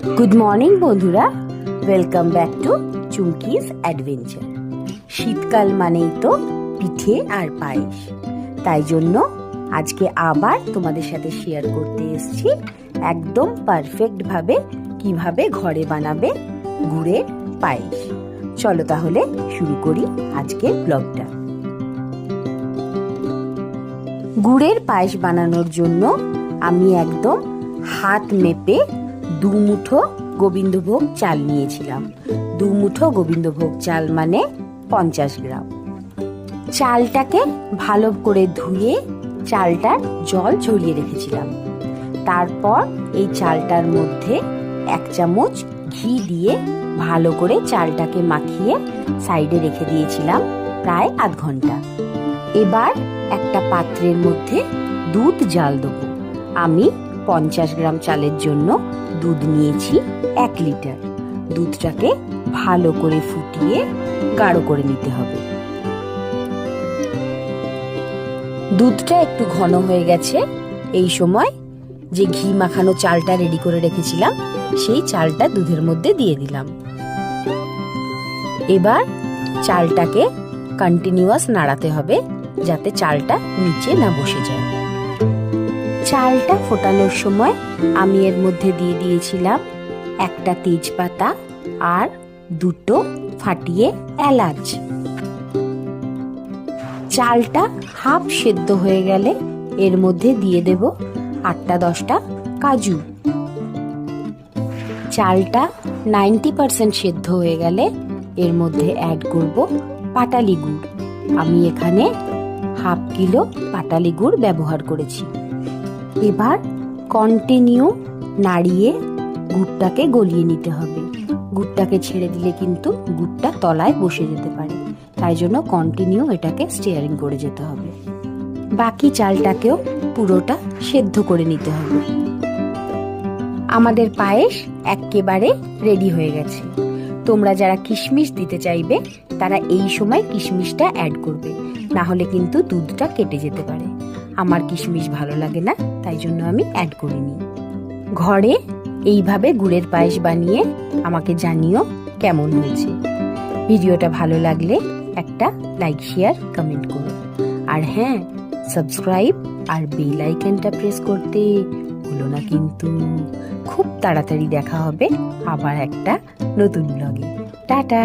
Good morning বন্ধুরা। Welcome back to Chumki's adventure শীতকাল মানেই তো পিঠে আর পায়েস। তাই জন্য আজকে আবার তোমাদের সাথে শেয়ার করতে এসেছি একদম পারফেক্টভাবে কীভাবে ঘরে বানাবে গুড়ের পায়েস। চলো তাহলে শুরু করি আজকের ব্লগটা গুড়ের পায়েস বানানোর জন্য আমি একদম হাত মেপে দু মুঠো গোবিন্দভোগ চাল নিয়েছিলাম। দু মুঠো গোবিন্দভোগ চাল মানে পঞ্চাশ গ্রাম। চালটাকে ভালো করে ধুয়ে চালটার জল ঝরিয়ে রেখেছিলাম। তারপর এই চালটার মধ্যে এক চামচ ঘি দিয়ে ভালো করে চালটাকে মাখিয়ে সাইডে রেখে দিয়েছিলাম প্রায় আধ ঘণ্টা। এবার একটা পাত্রের মধ্যে দুধ জাল দেবো। আমি পঞ্চাশ গ্রাম চালের জন্য দুধ নিয়েছি এক লিটার। দুধটাকে ভালো করে ফুটিয়ে গাঢ় করে নিতে হবে। দুধটা একটু ঘন হয়ে গেছে। এই সময় যে ঘি মাখানো চালটা রেডি করে রেখেছিলাম, সেই চালটা দুধের মধ্যে দিয়ে দিলাম। এবার চালটাকে কন্টিনিউয়াস নাড়াতে হবে যাতে চালটা নিচে না বসে যায়। চালটা ফোটানোর সময় আমি এর মধ্যে দিয়ে দিয়েছিলাম একটা তেজপাতা আর দুটো ফাটিয়ে এলাচ। চালটা হাফ সেদ্ধ হয়ে গেলে এর মধ্যে দিয়ে দেব আটটা দশটা কাজু। চালটা নাইনটি পার্সেন্ট সেদ্ধ হয়ে গেলে এর মধ্যে অ্যাড করব পাটালি গুড়। আমি এখানে হাফ কিলো পাটালি গুড় ব্যবহার করেছি। এবার কন্টিনিউ নাড়িয়ে গুড়টাকে গলিয়ে নিতে হবে। গুড়টাকে ছেড়ে দিলে কিন্তু গুড়টা তলায় বসে যেতে পারে। তাই জন্য কন্টিনিউ এটাকে স্টিয়ারিং করে যেতে হবে। বাকি চালটাকেও পুরোটা সেদ্ধ করে নিতে হবে। আমাদের পায়েস একেবারে রেডি হয়ে গেছে। তোমরা যারা কিশমিশ দিতে চাইবে, তারা এই সময় কিশমিশটা অ্যাড করবে। না হলে কিন্তু দুধটা কেটে যেতে পারে। আমার কিশমিশ ভালো লাগে না, তাই জন্য আমি অ্যাড করিনি। ঘরে এইভাবে গুড়ের পায়েস বানিয়ে আমাকে জানিও কেমন হয়েছে। ভিডিওটা ভালো লাগলে একটা লাইক শেয়ার কমেন্ট করো। আর হ্যাঁ সাবস্ক্রাইব আর বেল আইকনটা প্রেস করতে ভুলো না কিন্তু। খুব তাড়াতাড়ি দেখা হবে আবার একটা নতুন ব্লগে টাটা!